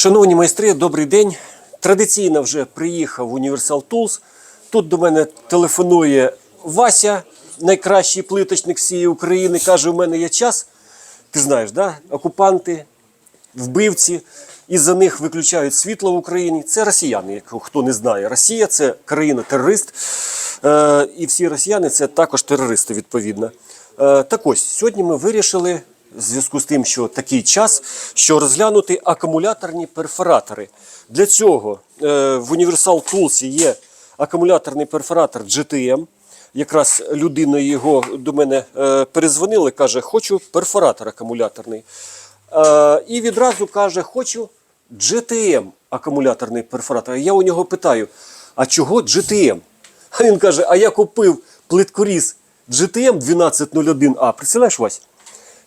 Шановні майстри, добрий день. Традиційно вже приїхав Universal Tools. Тут до мене телефонує Вася, найкращий плиточник всієї України. Каже, у мене є час. Ти знаєш, да? окупанти, вбивці, і за них виключають світло в Україні. Це росіяни, хто не знає. Росія це країна-терорист. Е, і всі росіяни це також терористи, відповідно. Е, так ось, сьогодні ми вирішили, в зв'язку з тим, що такий час, що розглянути акумуляторні перфоратори. Для цього е, в Universal Tools є акумуляторний перфоратор GTM. Якраз людина його до мене е, перезвонила, каже, хочу перфоратор акумуляторний. Е, і відразу каже, хочу GTM акумуляторний перфоратор. Я у нього питаю, а чого GTM? А він каже, а я купив плиткоріз GTM 1201А. Представляєш, Вась?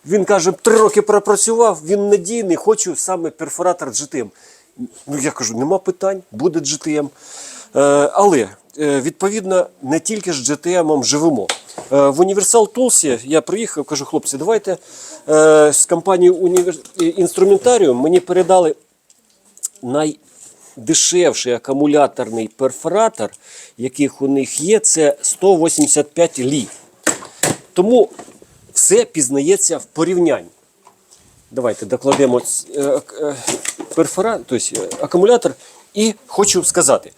Він каже, три роки пропрацював, він надійний, хочу саме перфоратор GTM. Ну, я кажу, нема питань, буде GTM. Е, але, е, відповідно, не тільки з GTM живемо. Е, в Universal Tools я приїхав, кажу, хлопці, давайте е, з компанії Універ... Інструментаріум мені передали найдешевший акумуляторний перфоратор, яких у них є, це 185 лі. Тому все пізнається в порівнянні. Давайте докладемо е, е, перфора, тобто акумулятор. І хочу сказати: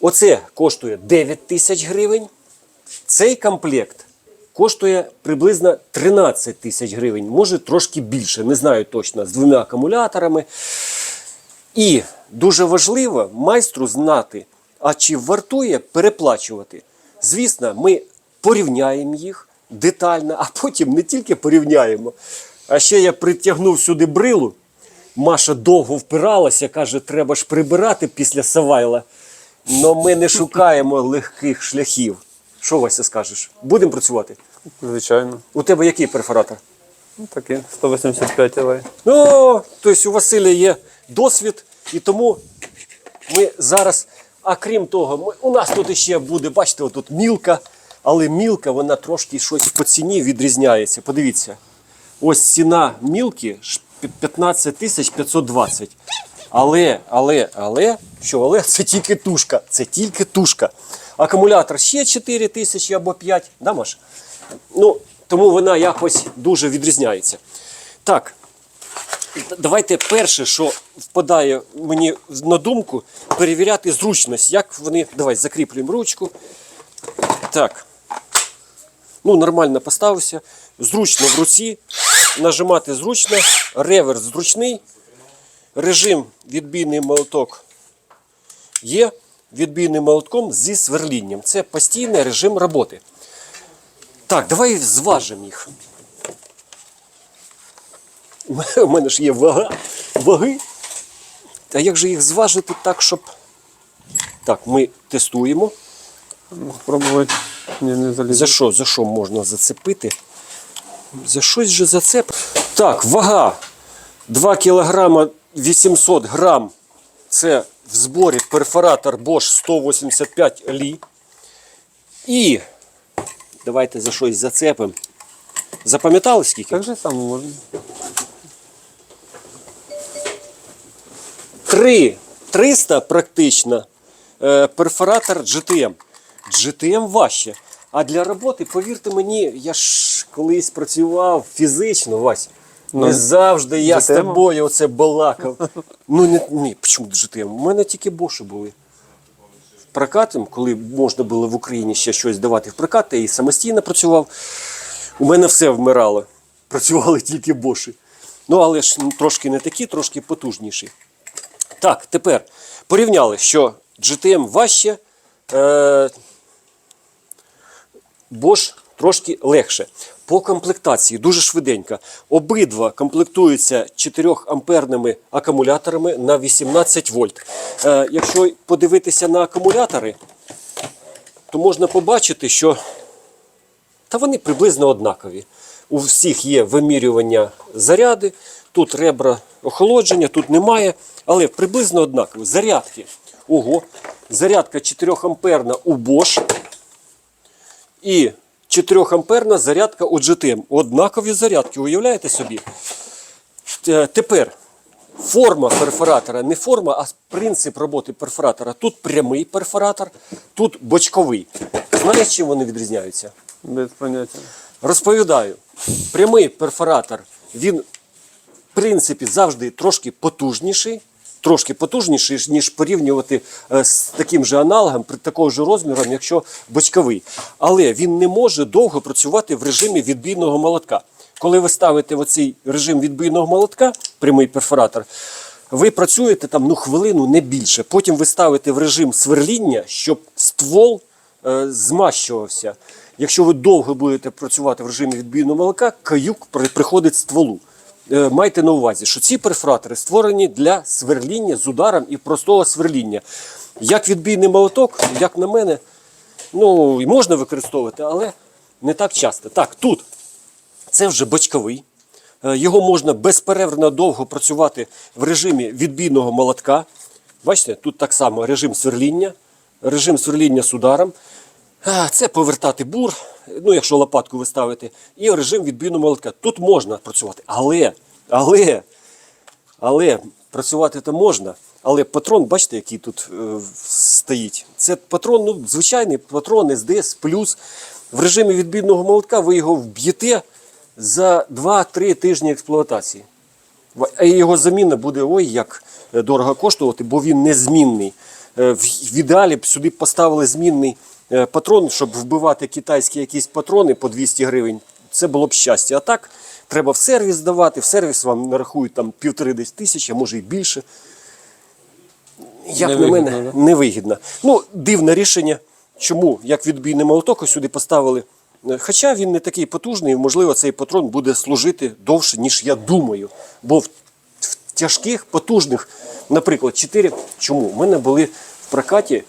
оце коштує 9 тисяч гривень. Цей комплект коштує приблизно 13 тисяч гривень, може трошки більше, не знаю точно, з двома акумуляторами. І дуже важливо майстру знати, а чи вартує переплачувати. Звісно, ми порівняємо їх детально, а потім не тільки порівняємо. А ще я притягнув сюди брилу. Маша довго впиралася, каже, треба ж прибирати після Савайла. Но ми не шукаємо легких шляхів. Що Вася скажеш? Будемо працювати? Звичайно. У тебе який перфоратор? Ну, таке 185 лей. Ну, тобто у Василя є досвід, і тому ми зараз, а крім того, ми, у нас тут ще буде, бачите, тут мілка, але мілка, вона трошки щось по ціні відрізняється. Подивіться, ось ціна мілки ж 15 тисяч 520. Але, але, але, що, але це тільки тушка, це тільки тушка. Акумулятор ще 4 тисячі або 5, да, Маш? Ну, тому вона якось дуже відрізняється. Так, Давайте перше, що впадає мені на думку, перевіряти зручність. Як вони. Давай закріплюємо ручку. Так. Ну, нормально поставився. Зручно в руці. Нажимати зручно. Реверс зручний. Режим відбійний молоток є. Відбійним молотком зі сверлінням. Це постійний режим роботи. Так, давай зважимо їх. У мене ж є вага, ваги. А як же їх зважити так, щоб. Так, ми тестуємо. Ну, Не залізе. За що? За що можна зацепити? За щось же зацеп. Так, вага 2 кг 800 грам. Це в зборі перфоратор Bosch 185 лі. І давайте за щось зацепимо. Запам'ятали скільки? Так же само можна. 3 300 практично е, перфоратор GTM. GTM важче. А для роботи, повірте мені, я ж колись працював фізично, Вась. Не Ну, завжди я з тобою оце балакав. Ну ні, ні, чому GTM? У мене тільки боші були. Прокатом, коли можна було в Україні ще щось давати в прокат, я і самостійно працював. У мене все вмирало. Працювали тільки боші. Ну, але ж ну, трошки не такі, трошки потужніші. Так, тепер порівняли, що GTM важче, е, Bosch трошки легше. По комплектації дуже швиденько. Обидва комплектуються 4 амперними акумуляторами на 18 вольт. Е, якщо подивитися на акумулятори, то можна побачити, що та вони приблизно однакові. У всіх є вимірювання заряди, тут ребра охолодження, тут немає, але приблизно однакові. Зарядки. Ого, зарядка 4 амперна у Bosch і 4 амперна зарядка у GTM. Однакові зарядки, уявляєте собі? Е, Тепер форма перфоратора, не форма, а принцип роботи перфоратора. Тут прямий перфоратор, тут бочковий. Знаєш, чим вони відрізняються? Без поняття. Розповідаю, прямий перфоратор, він, в принципі, завжди трошки потужніший, трошки потужніший, ніж порівнювати е, з таким же аналогом при такого ж розміром, якщо бочковий. Але він не може довго працювати в режимі відбійного молотка. Коли ви ставите в оцей режим відбійного молотка, прямий перфоратор, ви працюєте там ну, хвилину не більше. Потім ви ставите в режим сверління, щоб ствол е, змащувався. Якщо ви довго будете працювати в режимі відбійного молока, каюк при- приходить стволу. Е, Майте на увазі, що ці перфоратори створені для сверління з ударом і простого сверління. Як відбійний молоток, як на мене, ну і можна використовувати, але не так часто. Так, тут це вже бочковий. Е, Його можна безперервно довго працювати в режимі відбійного молотка. Бачите, тут так само режим сверління, режим сверління з ударом. Це повертати бур, ну якщо лопатку ви ставите, і режим відбійного молотка. Тут можна працювати. Але, але, але працювати то можна. Але патрон, бачите, який тут е, стоїть. Це патрон, ну, звичайний патрон СДС плюс. В режимі відбійного молотка ви його вб'єте за 2-3 тижні експлуатації. А його заміна буде ой як е, дорого коштувати, бо він незмінний. Е, В ідеалі б сюди поставили змінний патрон, щоб вбивати китайські якісь патрони по 200 гривень. Це було б щастя. А так треба в сервіс здавати. В сервіс вам нарахують там півтори десь тисячі, а може і більше. Як на мене, да? невигідно. Ну, дивне рішення. Чому? Як відбійний молоток сюди поставили. Е, Хоча він не такий потужний, можливо, цей патрон буде служити довше, ніж я думаю. Бо в, тяжких, потужних, наприклад, 4. Чому? У мене були в прокаті е,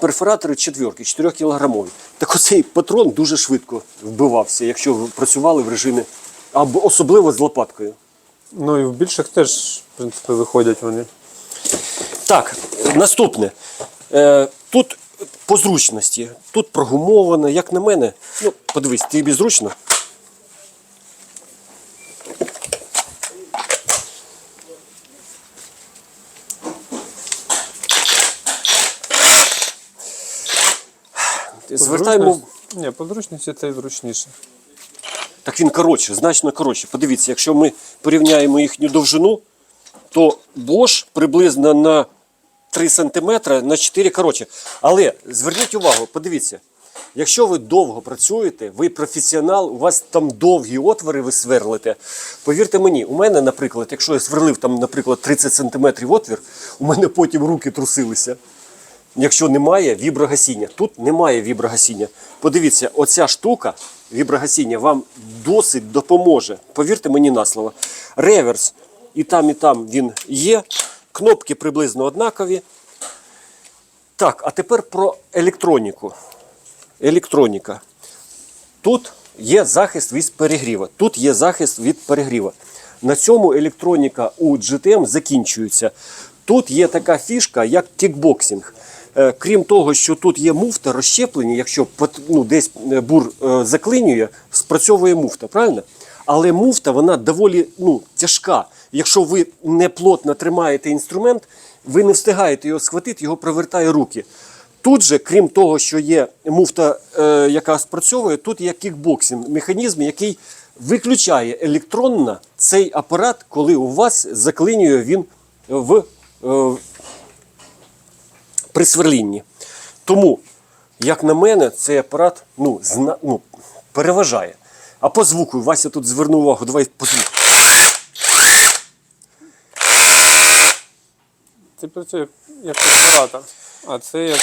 перфоратори четверки, 4 кілограмові. Так оцей патрон дуже швидко вбивався, якщо працювали в режимі, або особливо з лопаткою. Ну і в більших теж, в принципі, виходять вони. Так, наступне. Е, тут по зручності, тут прогумовано, як на мене. Ну, подивись, тобі зручно. Зручність- Ні, по зручності це зручніше. Так він коротше, значно коротше. Подивіться, якщо ми порівняємо їхню довжину, то Bosch приблизно на 3 см на 4 коротше. Але зверніть увагу, подивіться, якщо ви довго працюєте, ви професіонал, у вас там довгі отвори ви сверлите. Повірте мені, у мене, наприклад, якщо я сверлив там, наприклад, 30 см отвір, у мене потім руки трусилися. Якщо немає віброгасіння, тут немає віброгасіння. Подивіться, оця штука віброгасіння вам досить допоможе. Повірте мені на слово. Реверс і там, і там він є. Кнопки приблизно однакові. Так, а тепер про електроніку. Електроніка. Тут є захист від перегріва. Тут є захист від перегріва. На цьому електроніка у GTM закінчується. Тут є така фішка, як кікбоксинг. Е, Крім того, що тут є муфта розщеплення, якщо ну, десь е, бур е, заклинює, спрацьовує муфта, правильно? Але муфта вона доволі ну, тяжка. Якщо ви не плотно тримаєте інструмент, ви не встигаєте його схватити, його провертає руки. Тут же, крім того, що є муфта, е, яка спрацьовує, тут є кікбоксинг, механізм, який виключає електронно цей апарат, коли у вас заклинює він в, е, при сверлінні. Тому, як на мене, цей апарат ну, зна, ну, переважає. А по звуку, Вася тут звернув увагу, давай по звуку. Це працює як перфоратор, а це як,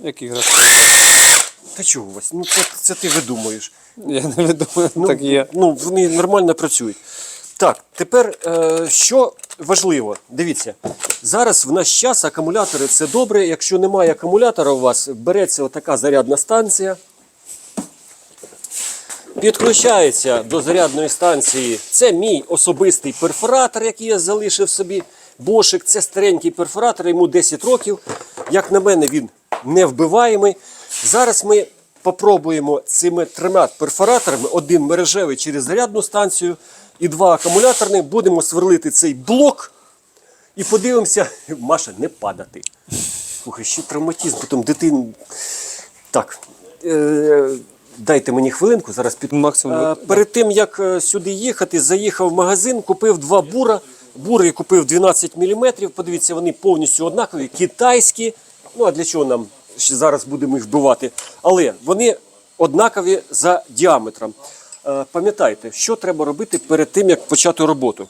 як іграшка. Та чого, Вася? Ну це, це ти видумуєш. Я не видумаю, Ну, так є. Ну, вони нормально працюють. Так, тепер е, що важливо, дивіться, зараз в наш час акумулятори це добре. Якщо немає акумулятора у вас, береться отака зарядна станція. Підключається до зарядної станції. Це мій особистий перфоратор, який я залишив собі. Бошик, це старенький перфоратор, йому 10 років. Як на мене, він невбиваємий. Зараз ми попробуємо цими трьома перфораторами, один мережевий через зарядну станцію, і два акумуляторних. Будемо сверлити цей блок і подивимося, Маша, не падати. Слухай, ще травматизм, потім дитину. Так. Е- дайте мені хвилинку, зараз під. Максимум. Е, перед тим як е, сюди їхати, заїхав в магазин, купив два бура. Бури я купив 12 мм. Подивіться, вони повністю однакові, китайські. Ну а для чого нам зараз будемо їх вбивати? Але вони однакові за діаметром. Е, Пам'ятайте, що треба робити перед тим, як почати роботу.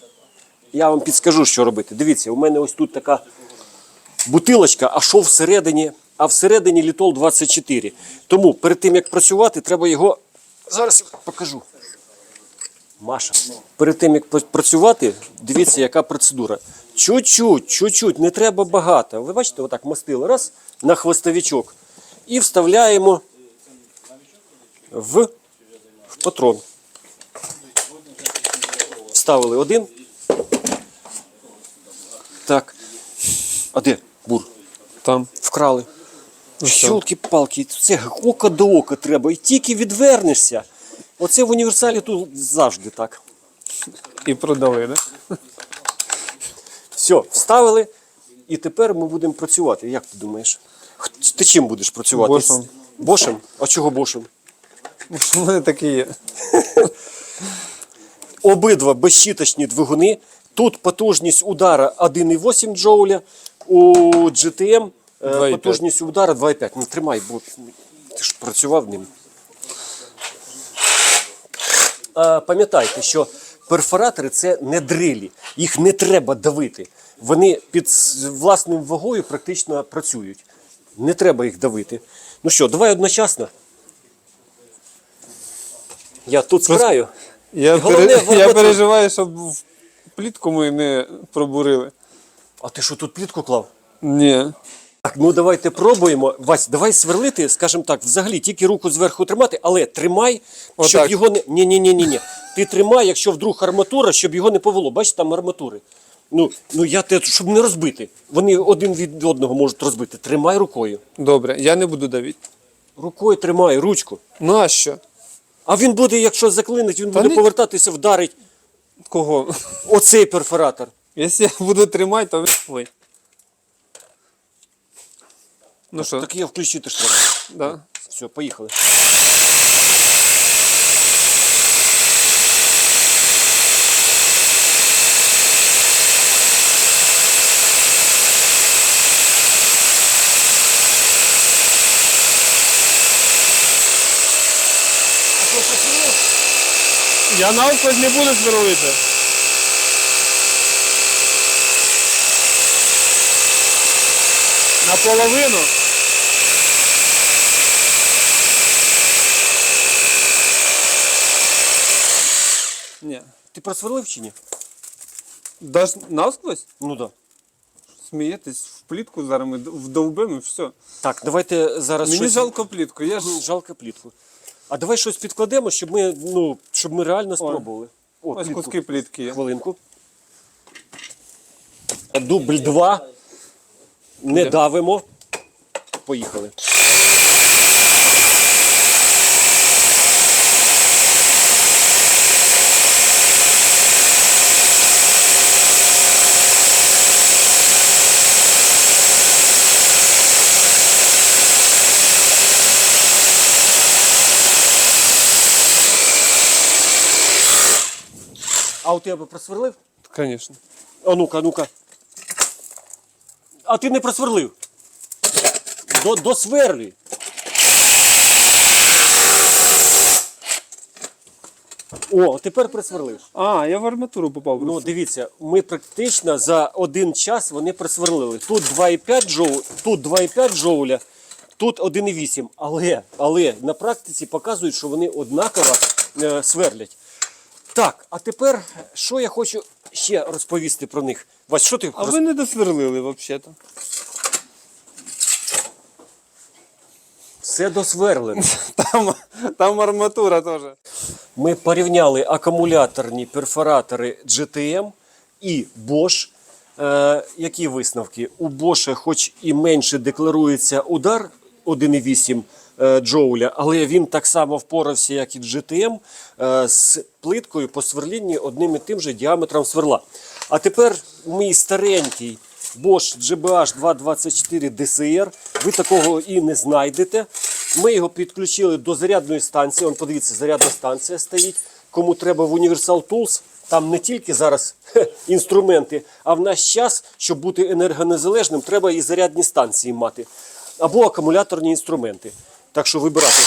Я вам підскажу, що робити. Дивіться, у мене ось тут така бутилочка, а що всередині? А всередині літол 24. Тому перед тим як працювати, треба його. Зараз покажу. Маша, перед тим як працювати, дивіться, яка процедура. Чуть-чуть, чуть-чуть, не треба багато. Ви бачите, отак мастили раз на хвостовичок і вставляємо в патрон. Вставили один. Так. А де? Бур. Там. Вкрали. Ну? Щолки-палки, це око до ока треба. І тільки відвернешся. Оце в універсалі тут завжди так. І продали, да? Все, вставили. І тепер ми будемо працювати. Як ти думаєш? Ти чим будеш працювати? Бошем. Бошем? А чого бошем? Мене такі є. Обидва безщіточні двигуни. Тут потужність удара 1,8 джоуля, у GTM е, 2,5. потужність удара 2,5. Ну тримай, бо ти ж працював ним. А, пам'ятайте, що перфоратори це не дрилі, їх не треба давити. Вони під власною вагою практично працюють. Не треба їх давити. Ну що, давай одночасно. Я тут з краю. Я, Головне, пере... в я переживаю, щоб в плітку ми не пробурили. А ти що тут плітку клав? Ні. Так, ну давайте пробуємо. Вась, давай сверлити, скажімо так, взагалі тільки руку зверху тримати, але тримай, щоб Отак. його не. Ні, ні, ні, ні, ні. Ти тримай, якщо вдруг арматура, щоб його не повело. Бачиш, там арматури. Ну, ну я те, щоб не розбити. Вони один від одного можуть розбити. Тримай рукою. Добре, я не буду давити. Рукою тримай, ручку. Ну а що? А він буде, якщо заклинить, він буде ні. повертатися, вдарить Кого? оцей перфоратор. Якщо я буду тримати, то. Ой. Ну що, Так я включити ж треба. да. Все, поїхали. Я навпаки не буду сверлити. Наполовину. Ні. Ти просверлив чи ні? Даш насквозь? Ну так. Да. Смієтесь в плітку зараз ми вдовбимо і все. Так, давайте зараз Мені щось... жалко плітку. Я ж Жалко плітку. А давай щось підкладемо, щоб ми, ну, щоб ми реально спробували. О, ось плітку. куски плітки є. Хвилинку. Дубль 2. Не давимо. Поїхали. А у тебе просверлив? Звісно. А ну-ка, а ну-ка. А ти не просверлив. До, досверлюй. О, тепер присверлив. А, я в арматуру попав. Ну, дивіться, ми практично за один час вони присверлили. Тут 2,5 джоу, тут 2,5 джоуля, тут 1,8. Але, але на практиці показують, що вони однаково е, сверлять. Так, а тепер що я хочу ще розповісти про них? Вась, що ти а роз- ви не досверлили взагалі-то. все досверлено? Там, там арматура теж. Ми порівняли акумуляторні перфоратори GTM і Bosch. Е, які висновки? У Bosch хоч і менше декларується удар 1,8 е, джоуля, але він так само впорався, як і GTM, е, з плиткою по сверлінні одним і тим же діаметром сверла. А тепер мій старенький Bosch GBH 224 DCR, ви такого і не знайдете. Ми його підключили до зарядної станції. Вон, подивіться, зарядна станція стоїть. Кому треба в Universal Tools, там не тільки зараз хе, інструменти, а в наш час, щоб бути енергонезалежним, треба і зарядні станції мати. Або акумуляторні інструменти. Так що вибирати.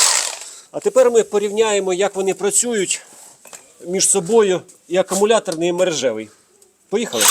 А тепер ми порівняємо, як вони працюють між собою і акумуляторний, і мережевий. Поїхали.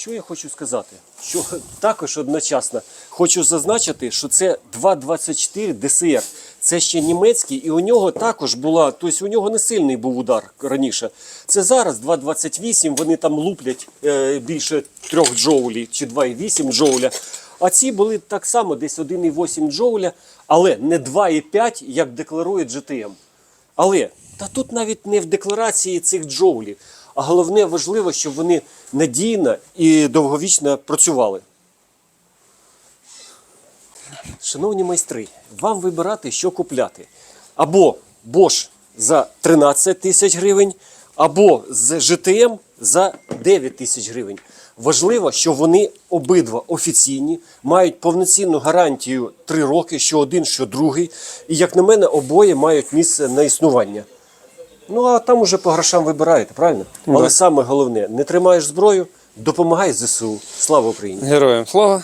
Що я хочу сказати? Що також одночасно хочу зазначити, що це 2.24 DCR. Це ще німецький, і у нього також була, тобто у нього не сильний був удар раніше. Це зараз 2.28, вони там луплять е, більше 3 джоулів чи 2,8 джоуля. А ці були так само десь 1,8 джоуля, але не 2,5, як декларує GTM. Але та тут навіть не в декларації цих джоулів, а головне важливо, щоб вони надійно і довговічно працювали. Шановні майстри, вам вибирати, що купляти. Або Bosch за 13 тисяч гривень, або з GTM за 9 тисяч гривень. Важливо, що вони обидва офіційні, мають повноцінну гарантію 3 роки, що один, що другий. І, як на мене, обоє мають місце на існування. Ну а там уже по грошам вибираєте, правильно? Але саме головне, не тримаєш зброю, допомагай ЗСУ. Слава Україні! Героям слава.